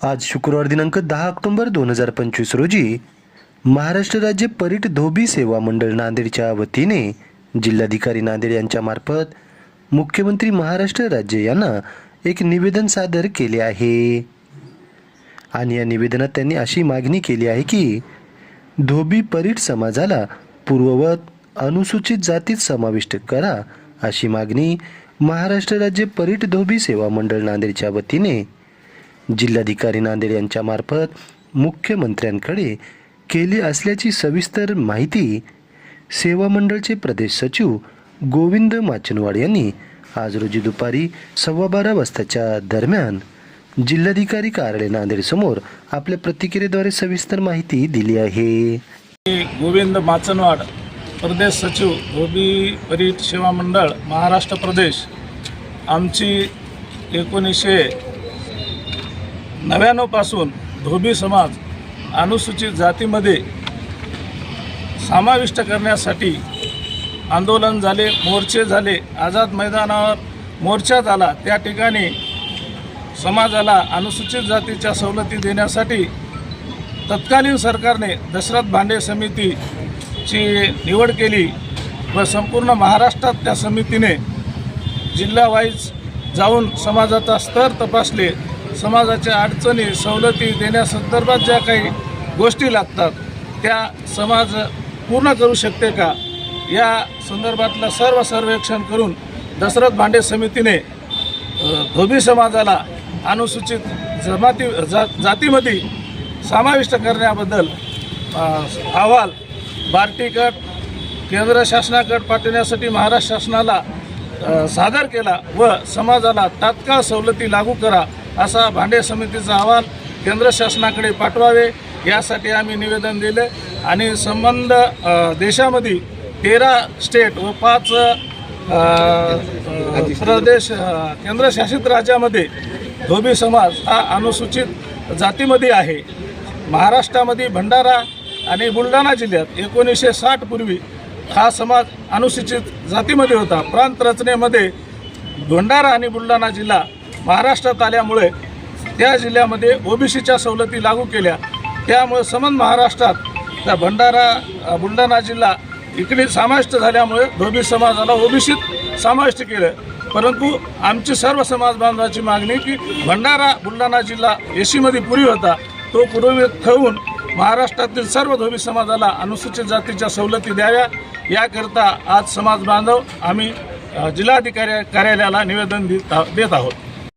आज शुक्रवार दिनांक दहा ऑक्टोबर दोन हजार पंचवीस रोजी महाराष्ट्र राज्य परीट धोबी सेवा मंडळ नांदेडच्या वतीने जिल्हाधिकारी नांदेड यांच्या मार्फत मुख्यमंत्री महाराष्ट्र राज्य यांना एक निवेदन सादर केले आहे. आणि या निवेदनात त्यांनी अशी मागणी केली आहे की धोबी परीट समाजाला पूर्ववत अनुसूचित जातीत समाविष्ट करा अशी मागणी महाराष्ट्र राज्य परीट धोबी सेवा मंडळ नांदेडच्या वतीने जिल्हाधिकारी नांदेड यांच्यामार्फत मुख्यमंत्र्यांकडे केली असल्याची सविस्तर माहिती सेवा मंडळचे प्रदेश सचिव गोविंद माचनवाड यांनी आज रोजी दुपारी सव्वा बारा वाजताच्या दरम्यान जिल्हाधिकारी कार्यालय नांदेड समोर आपल्या प्रतिक्रियेद्वारे सविस्तर माहिती दिली आहे. गोविंद माचनवाड प्रदेश सचिव धोबी परीट सेवा मंडळ महाराष्ट्र प्रदेश. आमची एकोणीसशे नव्याण्णवपासून धोबी समाज अनुसूचित जातीमध्ये समाविष्ट करण्यासाठी आंदोलन झाले मोर्चे झाले आझाद मैदानावर मोर्चा झाला. त्या ठिकाणी समाजाला अनुसूचित जातीच्या सवलती देण्यासाठी तत्कालीन सरकारने दशरथ भांडे समितीची निवड केली व संपूर्ण महाराष्ट्रात त्या समितीने जिल्हावाईज जाऊन समाजाचा स्तर तपासले. समाजाच्या अडचणी सवलती देण्यासंदर्भात ज्या काही गोष्टी लागतात त्या समाज पूर्ण करू शकते का? या संदर्भातलं सर्व सर्वेक्षण करून दशरथ भांडे समितीने धोबी समाजाला अनुसूचित जमाती जा जातीमध्ये समाविष्ट करण्याबद्दल अहवाल बार्टीकट केंद्र शासनाकडे पाठवण्यासाठी महाराष्ट्र शासनाला सादर केला व समाजाला तात्काळ सवलती लागू करा असा भांडे समितीचा अहवाल केंद्र शासनाकडे पाठवावे यासाठी आम्ही निवेदन दिले. आणि संबंध देशामध्ये तेरा स्टेट व पाच प्रदेश केंद्रशासित राज्यामध्ये धोबी समाज हा अनुसूचित जातीमध्ये आहे. महाराष्ट्रामध्ये भंडारा आणि बुलढाणा जिल्ह्यात एकोणीसशे साठपूर्वी हा समाज अनुसूचित जातीमध्ये होता. प्रांत रचनेमध्ये भंडारा आणि बुलढाणा जिल्हा महाराष्ट्रात आल्यामुळे त्या जिल्ह्यामध्ये ओबीसीच्या सवलती लागू केल्या. त्यामुळे समन महाराष्ट्रात त्या भंडारा बुलढाणा जिल्हा इकडे समाविष्ट झाल्यामुळे धोबी समाजाला ओबीसीत समाविष्ट केलं. परंतु आमची सर्व समाज बांधवाची मागणी की भंडारा बुलढाणा जिल्हा एसीमध्ये पूर्वी होता तो पूर्वी ठेवून महाराष्ट्रातील सर्व धोबी समाजाला अनुसूचित जातीच्या सवलती द्याव्या. याकरता आज समाज बांधव आम्ही जिल्हाधिकारी कार्यालयाला निवेदन देत देत आहोत.